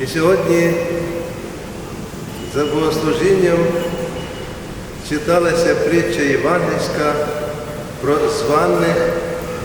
І сьогодні за богослужінням читалася притча Євангельська про званих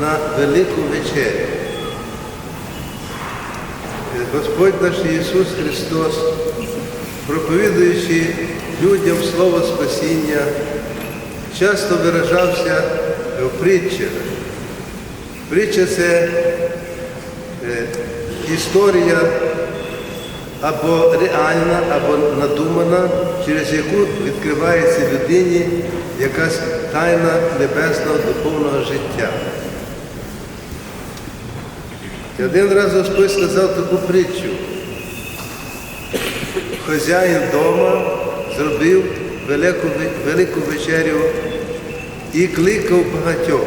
на Велику вечерю. Господь наш Ісус Христос, проповідуючи людям Слово Спасіння, часто виражався в притчах. Притча це е, історія або реальна, або надумана, через яку відкривається людині якась тайна небесного духовного життя. І один раз Господь сказав таку притчу. Хазяїн вдома зробив велику, велику вечерю і кликав багатьох.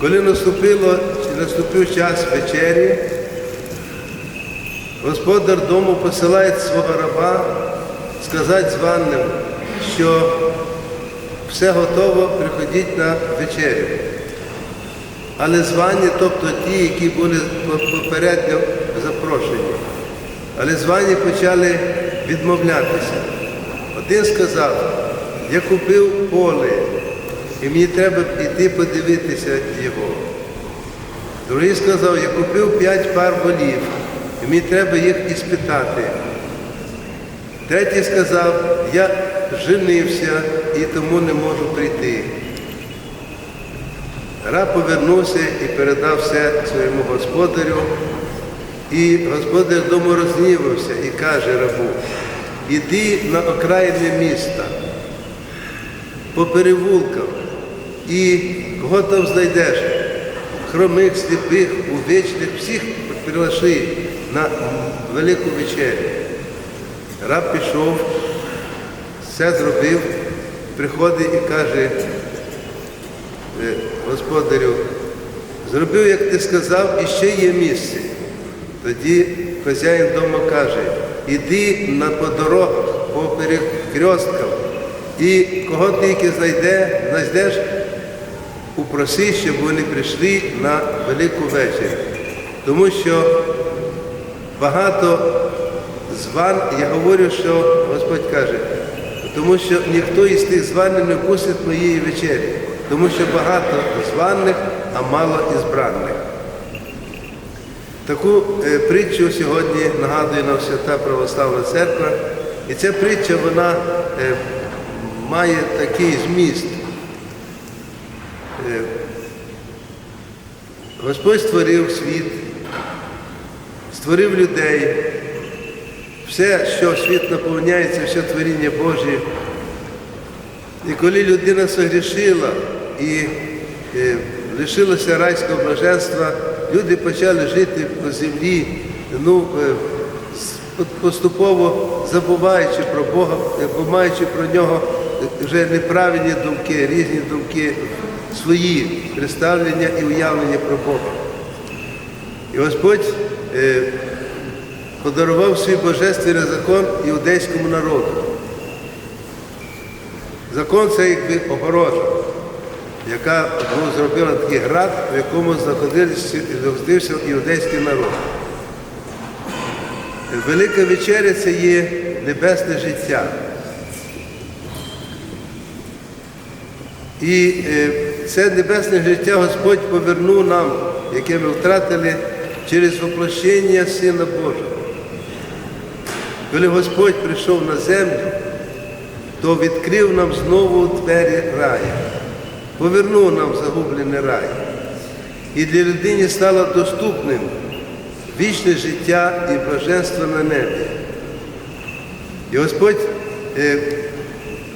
Коли наступило, наступив час вечері, господар дому посилає свого раба сказати званим, що все готово, приходіть на вечерю. Але звані, тобто ті, які були попередньо запрошені. Але звані почали відмовлятися. Один сказав, я купив поле, і мені треба йти подивитися його. Другий сказав, я купив п'ять пар волів, і мені треба їх іспитати. Третій сказав, я женився і тому не можу прийти. Раб повернувся і передав все своєму господарю. І господар дому рознівався і каже рабу, іди на окраїни міста, по перевулкам, і кого там знайдеш, хромих, сліпих, увечних, всіх приглаши на велику вечерю. Раб пішов, все зробив, приходить і каже, «Е, господарю, зробив, як ти сказав, і ще є місце. Тоді хазяїн вдома каже, іди на по дорогах, по перекресткам, і кого тільки знайде, знайдеш, упроси, щоб вони прийшли на велику вечерю. Тому що багато зван, я говорю, що Господь каже, тому що ніхто із тих званих не вкусить моєї вечері, тому що багато званих, а мало ізбраних. Таку е, притчу сьогодні нагадує нам Свята Православна Церква. І ця притча вона е, має такий зміст. Е, Господь створив світ, створив людей, все, що світ наповняється, все творіння Боже. І коли людина согрішила і е, лишилася райського блаженства, люди почали жити по землі, ну, е, поступово забуваючи про Бога, е, маючи про нього вже неправильні думки, різні думки, свої представлення і уявлення про Бога. І Господь подарував свій божественний закон іудейському народу. Закон це якби огорожа, яка ну, зробила такий град, в якому знаходився, знаходився іудейський народ. Велика вечеря це є небесне життя. І е, це небесне життя Господь повернув нам, яке ми втратили через воплощення Сина Божого. Коли Господь прийшов на землю, то відкрив нам знову двері раю, повернув нам загублений рай. І для людини стало доступним вічне життя і блаженство на небі. І Господь е,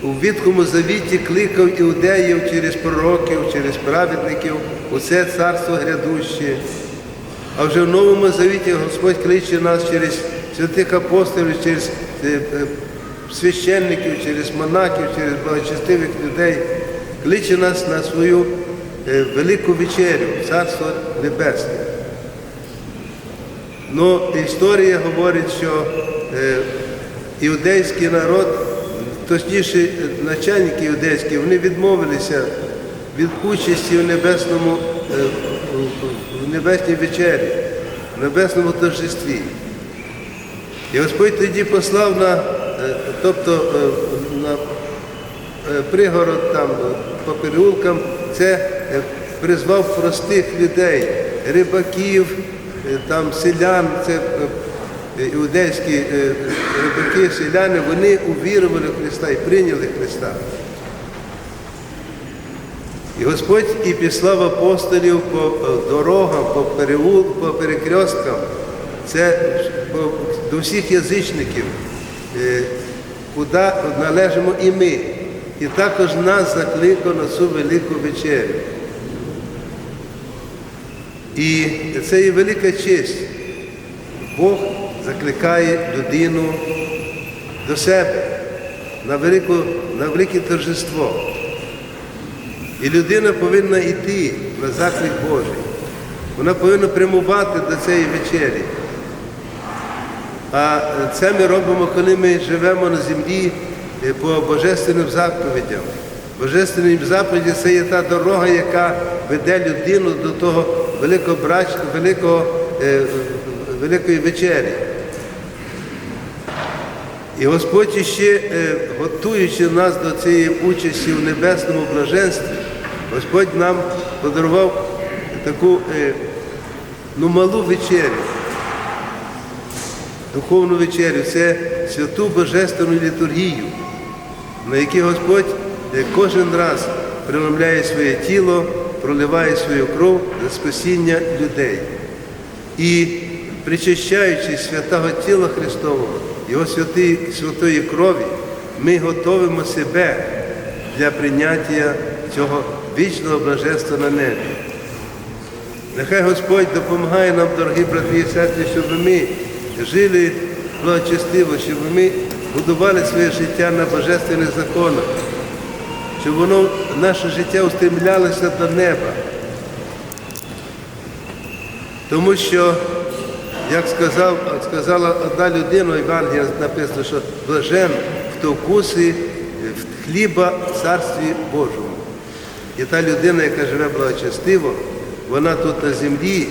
у Відкому Завіті кликав іудеїв через пророків, через праведників у це царство грядуще. А вже в Новому Завіті Господь кличе нас через святих апостолів, через е, е, священників, через монахів, через благочестивих людей, кличе нас на свою е, велику вечерю, Царство Небесне. Ну, історія говорить, що іудейський народ, точніше, начальники іудейські, вони відмовилися від участі в небесному, в- небесній вечері. в небесному торжестві. І Господь тоді послав на, е, тобто е, на е, пригород там по переулкам, це призвав простих людей, рибаків, там селян, це іудейські рибаки, селяни, вони увірували в Христа і прийняли Христа. І Господь і післав апостолів по е, дорогам, по переул, по перекресткам, це до всіх язичників, е, куди належимо і ми. І також нас закликав на цю велику вечерю. І це є велика честь. Бог закликає людину до себе на, велику, на велике торжество. І людина повинна йти на заклик Божий. Вона повинна прямувати до цієї вечері. А це ми робимо, коли ми живемо на землі е, по божественним заповідям. Божественні заповіді це є та дорога, яка веде людину до того великого брач, великого, е, великої вечері. І Господь ще е, готуючи нас до цієї участі в небесному блаженстві, Господь нам подарував таку е, ну, малу вечерю, духовну вечерю, це святу божественну літургію, на якій Господь е, кожен раз преломляє своє тіло, проливає свою кров за спасіння людей. І причащаючи святого тіла Христового, Його святої, святої крові, ми готовимо себе для прийняття цього вічного блаженства на небі. Нехай Господь допомагає нам, дорогі брати і сестри, щоб ми жили благочестиво, щоб ми будували своє життя на божественних законах, щоб воно наше життя устремлялося до неба. Тому що, як сказав, сказала одна людина, в Євангелії написано, що блажен, хто вкусить хліба в Царстві Божому. І та людина, яка живе благочестиво, вона тут на землі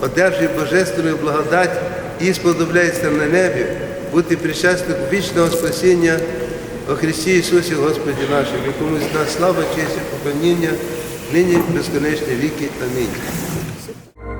одержує божественну благодать і сподобляється на небі бути причасником вічного спасіння о Христі Ісусі Господі нашому, якомусь нас слава, честь і поклоніння, нині безконечні віки. Амінь.